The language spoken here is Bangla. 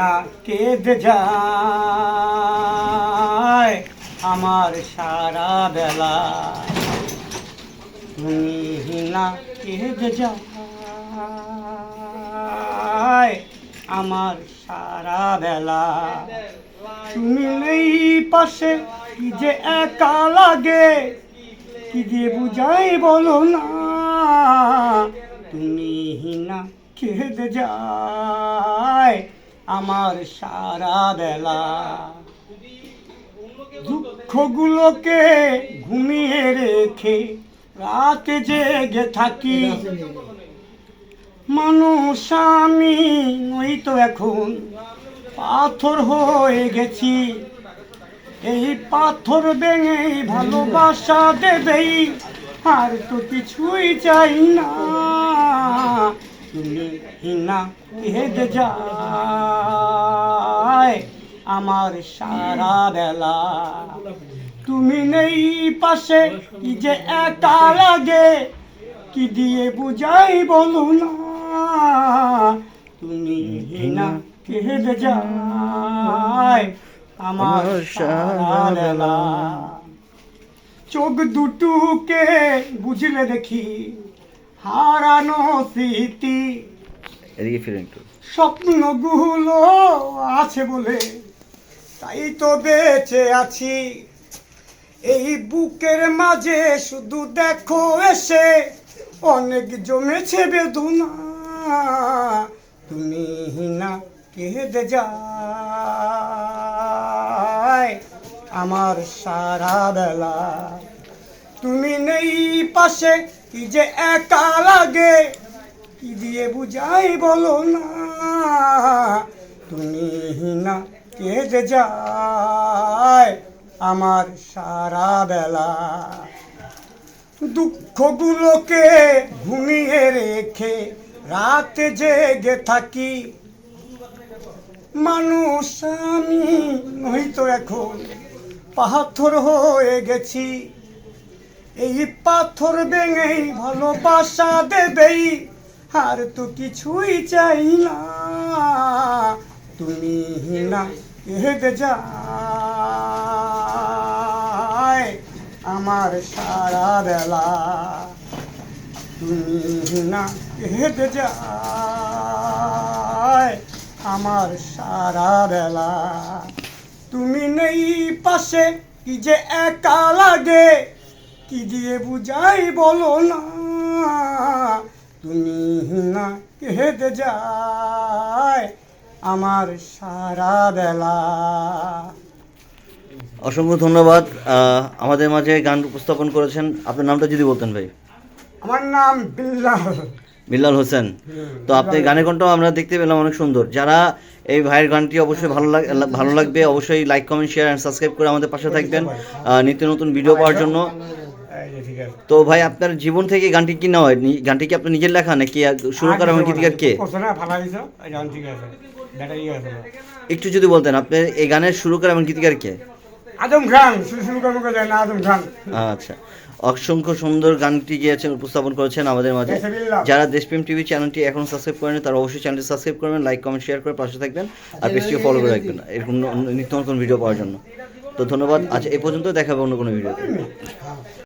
না কেঁদে যায় আমার সারা বেলা। তুমি না কেঁদে যায় আমার সারা বেলা। নেই পাশে কি যে একা লাগে, কি দিয়ে বুঝাই বলো না। তুমি না কেঁদে যায় আমার সারা বেলা। দুঃখগুলোকে ঘুমিয়ে রেখে রাতে জেগে থাকি। মানুষ আমি, ওই তো এখন পাথর হয়ে গেছি। এই পাথর ভেঙে ভালোবাসা দেবেই, আর তো কিছুই চাই না। না কেঁদে যায় আমার সারা বেলা। তুমি নেই পাশে কি যে একা লাগে কি দিয়ে বুঝাই বলো না। তুমি না কেঁদে যায় আমার সারা বেলা। চোখ দুটুকে বুঝলে দেখি হারানো স্মৃতি। এদিকে ফিরেন একটু। স্বপ্নগুলো আছে বলে তাই তো বেঁচে আছি। এই বুকের মাঝে শুধু দেখো এসে অনেক জমেছে বেদনা। তুমি না কেঁদে যায় আমার সারা বেলা। তুমি নেই পাশে কি যে একা লাগে? কি দিয়ে বুঝাই বলো না? তুমি না কেঁদে যায় আমার সারা বেলা? দুঃখগুলোকে ঘুমিয়ে রেখে রাতে জেগে থাকি। মানুষ আমি হয়তো এখন পাথর হয়ে গেছি। এই পাথর ভেঙেই ভালোবাসা দেবেই। আর তো কিছুই চাই না। তুমি না কেঁদে যায় আমার সারা বেলা। তুমি না কেঁদে যায় আমার সারা বেলা। তুমি নেই পাশে, কি যে একা লাগে? কি দিয়ে বুঝাই বলো না? তুমি না কেঁদে যায় আমার সারা বেলা অসংখ্য ধন্যবাদ। আমাদের মাঝে গান উপস্থাপন করেছেন। আপনার নামটা যদি বলতেন ভাই। আমার নাম বিল্লাল। বিল্লাল হোসেন। তো আপনি গানের কণ্ঠ আমরা দেখতে পেলাম অনেক সুন্দর। যারা এই ভাইয়ের গানটি অবশ্যই ভালো লাগ ভালো লাগবে অবশ্যই like comment share and subscribe করে আমাদের পাশে থাকবেন। নিত্য নতুন ভিডিও পাওয়ার জন্য। তো ভাই আপনার জীবন থেকে গানটি কি না হয় গানটি কি আপনার নিজের লেখা নাকি শুরু করা এবং গীতিকার কে? একটু যদি বলতেন আপনার এই গানের শুরু করা এবং গীতিকার কে? আদম খান শুরু যায় না আদম খান। আচ্ছা। অসংখ্য সুন্দর গানটি গিয়েছেন উপস্থাপন করেছেন আমাদের মাঝে। যারা দেশপ্রেম টিভি চ্যানেলটি এখন সাবস্ক্রাইব করেন তারা অবশ্যই চ্যানেলটি সাবস্ক্রাইব করবেন লাইক কমেন্ট শেয়ার করে পাশে থাকবেন আর পেজটিও ফলো করে রাখবেন। এরকম নিত্য নতুন ভিডিও পাওয়ার জন্য। তো ধন্যবাদ। আজ এই পর্যন্ত দেখাবো অন্য কোনো ভিডিও